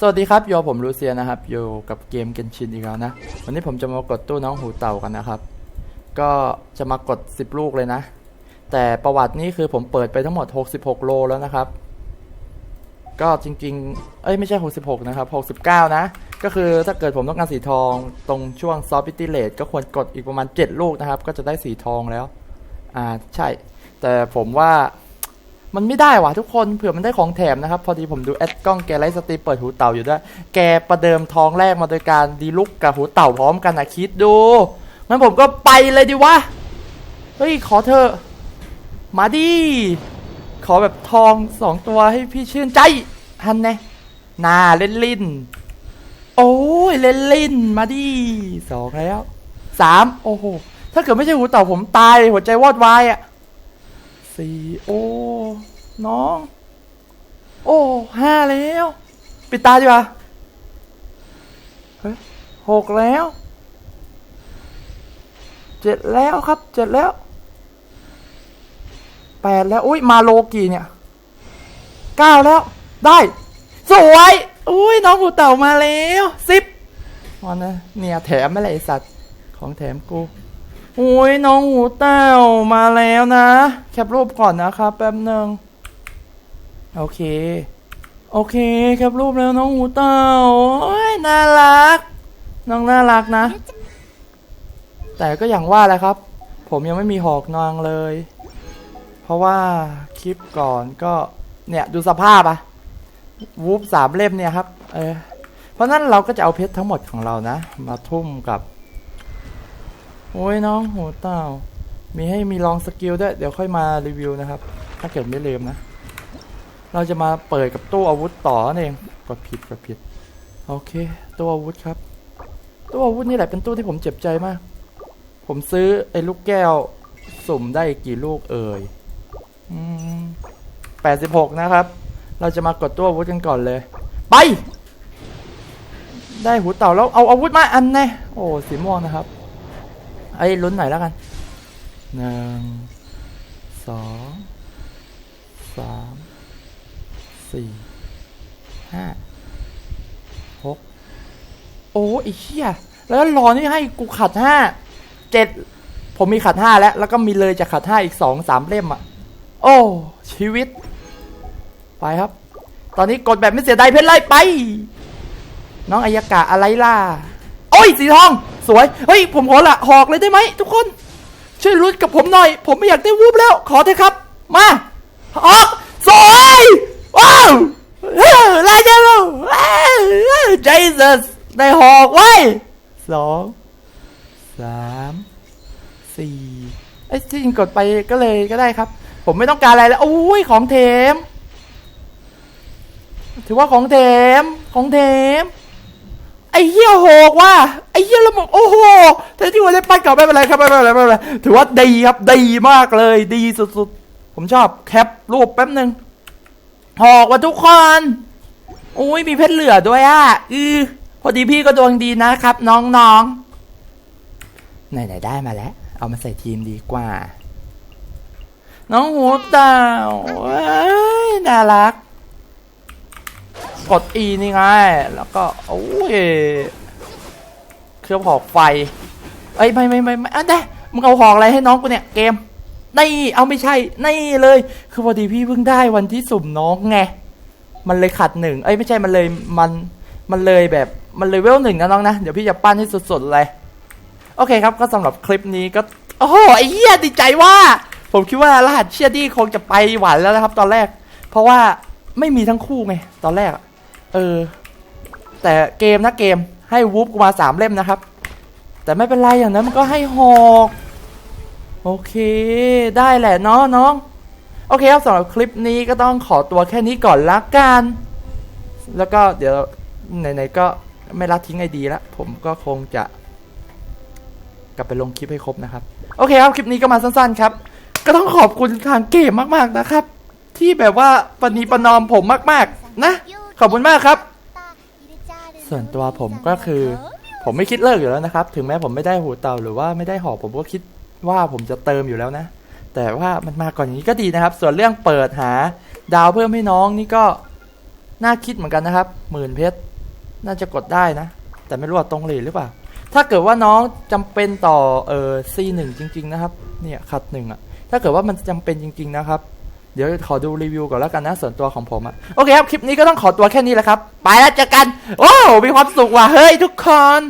สวัสดีครับโยผมลูเซียนะครับอยู่กับเกมเกนชินอีกแล้วนะ วันนี้ผมจะมากดตู้น้องหูเต่ากันนะครับ ก็จะมากด 10 ลูกเลยนะ แต่ประวัตินี่คือผมเปิดไปทั้งหมด 66 โลแล้วนะครับ ก็จริงๆ เอ้ยไม่ใช่ 66 นะครับ 69 นะ ก็คือถ้าเกิดผมต้องการสีทองตรงช่วงซอฟต์ติเลตก็ควรกดอีกประมาณ 7 ลูกนะครับ ก็จะได้สีทองแล้ว อ่าใช่ แต่ผมว่า มันไม่ได้ว่ะทุกคนเผื่อมันได้ของแถมนะครับ พอดีผมดูแอดกล้องแกไลฟ์สตรีมเปิดหูเต่าอยู่ด้วย แกประเดิมทองแรกมาโดยการดีลุกกับหูเต่าพร้อมกันนะคิดดูงั้นผมก็ไปเลยดีวะ เฮ้ย ขอเธอ มาดิ ขอแบบทองสองตัวให้พี่ชื่นใจฮันแน่นาเล่นลินโอ้ยเล่นลินมาดิสองแล้วสามโอ้โห ถ้าเกิดไม่ใช่หูเต่าผมตาย หัวใจวอดวายอะสี่โอ้ น้อง โอ้ห้าแล้ว ปิดตาดีกว่าเฮ้ยหกแล้วเจ็ดแล้วครับเจ็ดแล้วแปดแล้วอุ้ยมาโลกี่เนี่ยเก้าแล้ว ได้ สวยอุ้ยน้องหูเต่ามาแล้วสิบวันนะเนี่ยแถมไม่ไรสัตว์ของแถมกูโอ้ยน้องหูเต่ามาแล้วนะ แคปรูปก่อนนะครับแป๊บหนึ่ง โอเค โอเคแคปรูปแล้วน้องหูเต่าโอ้ยน่ารัก น้องน่ารักนะ แต่ก็อย่างว่าแหละครับ ผมยังไม่มีหอกนางเลย เพราะว่าคลิปก่อนก็เนี่ยดูสภาพอะวูฟสามเล่มเนี่ยครับ เออ เพราะนั้นเราก็จะเอาเพชรทั้งหมดของเรานะ มาทุ่มกับ โอ้ยน้องหูเต่า มีให้มีลองสกิลด้วย เดี๋ยวค่อยมารีวิวนะครับ ถ้าเกิดไม่ลืมนะ เราจะมาเปิดกับตู้อาวุธต่อนั่นเองกดผิดกดผิด โอเค ตู้อาวุธครับ ตู้อาวุธนี่แหละเป็นตู้ที่ผมเจ็บใจมาก ผมซื้อไอ้ลูกแก้วสุ่มได้กี่ลูกเอ่ยแปดสิบหกนะครับ เราจะมากดตู้อาวุธกันก่อนเลย ไป ได้หูเต่าแล้วเอาอาวุธมาอันแน่โอ้สีม่วงนะครับ ไอ้ลุ้นหน่อยแล้วกันหนึ่งสองสาม สี่ห้าหกโอ้ไอ้เหี้ยแล้วรอนี่ให้กูขัดห้าเจ็ดผมมีขัดห้าแล้ว แล้วก็มีเลยจากขัดห้าอีกสองสามเล่มอะ โอ้ ชีวิต ไปครับ ตอนนี้กดแบบไม่เสียดายเพชรเลยไป น้องอายากะอะไรล่ะ โอ้ย สีทอง สวย เฮ้ย ผมขอละหอกเลยได้ไหมทุกคน ช่วยรุดกับผมหน่อย ผมไม่อยากได้วูบแล้ว ขอเถอะครับ มาหอก สวย ว้าวฮ้ยลายเจ้าเจสัสได้หอกไว้สองสามสี่ไอ้ที่จริงกดไปก็เลยก็ได้ครับ ผมไม่ต้องการอะไรแล้วโอ้ยของเทม ถือว่าของเทมของเทมไอ้เหี้ยโหกว่ะไอ้เหี้ยระบบโอ้โหแต่ที่ว่าได้ปั้นเก่าไม่เป็นไรครับไม่เป็นไรไม่เป็นไรถือว่าดีครับดีมากเลยดีสุดๆ ผมชอบแคปรูปแป๊บหนึ่ง หอกว่ะทุกคนอุ้ยมีเพชรเหลือด้วยอะอือพอดีพี่ก็ดวงดีนะครับ น้องๆไหนๆได้มาแล้ว เอามาใส่ทีมดีกว่า น้องหูเต่าเอ้ยน่ารัก กด E นี่ไง แล้วก็โอ้ยเครื่องหอกไฟ เอ้ยไม่ไม่ไม่ไม่อันเด้มึงเอาหอกอะไรให้น้องกูเนี่ยเกม นี่เอาไม่ใช่นี่เลย คือพอดีพี่เพิ่งได้วันที่สุ่มน้องไงมันเลยขัดหนึ่งเอ้ยไม่ใช่มันเลยมันมันเลยแบบมันเลยเวลหนึ่งนะน้องนะเดี๋ยวพี่จะปั้นให้สดๆเลยโอเคครับก็สำหรับคลิปนี้ก็โอ้โหไอ้เหี้ยดีใจว่า ผมคิดว่ารหัสเชียดี้คงจะไปหวานแล้วนะครับ ตอนแรก เพราะว่าไม่มีทั้งคู่ไงตอนแรก เออ แต่เกมนะเกมให้วูฟกูมาสามเล่มนะครับ แต่ไม่เป็นไรอย่างนั้นมันก็ให้หอก โอเค ได้แหละเนาะน้อง โอเคครับสำหรับคลิปนี้ก็ต้องขอตัวแค่นี้ก่อนละกัน แล้วก็เดี๋ยวไหนๆก็ไม่ละทิ้งไอดีละผมก็คงจะ กลับไปลงคลิปให้ครบนะครับ โอเคครับ คลิปนี้ก็มาสั้นๆครับ ก็ต้องขอบคุณทางเกมมากๆนะครับ ที่แบบว่าปณีประนอมผมมากๆ นะ ขอบคุณมากครับ ส่วนตัวผมก็คือ ผมไม่คิดเลิกอยู่แล้วนะครับ ถึงแม้ผมไม่ได้หูเต่าหรือว่าไม่ได้หอผมก็คิด ว่าผมจะเติมอยู่แล้วนะ แต่ว่ามันมาก่อนอย่างนี้ก็ดีนะครับ ส่วนเรื่องเปิดหาดาวเพิ่มให้น้องนี่ก็น่าคิดเหมือนกันนะครับหมื่นเพชรน่าจะกดได้นะ แต่ไม่รู้ว่าตรงหลีหรือเปล่า ถ้าเกิดว่าน้องจำเป็นต่อเออซีหนึ่งจริง ๆ นะครับ เนี่ยขัดหนึ่งอะถ้าเกิดว่ามันจำเป็นจริง ๆ นะครับ เดี๋ยวขอดูรีวิวก่อนแล้วกันนะส่วนตัวของผมอะโอเคครับ คลิปนี้ก็ต้องขอตัวแค่นี้แหละครับ ไปแล้วเจอกัน โอ้ มีความสุขว่ะ เฮ้ยทุกคน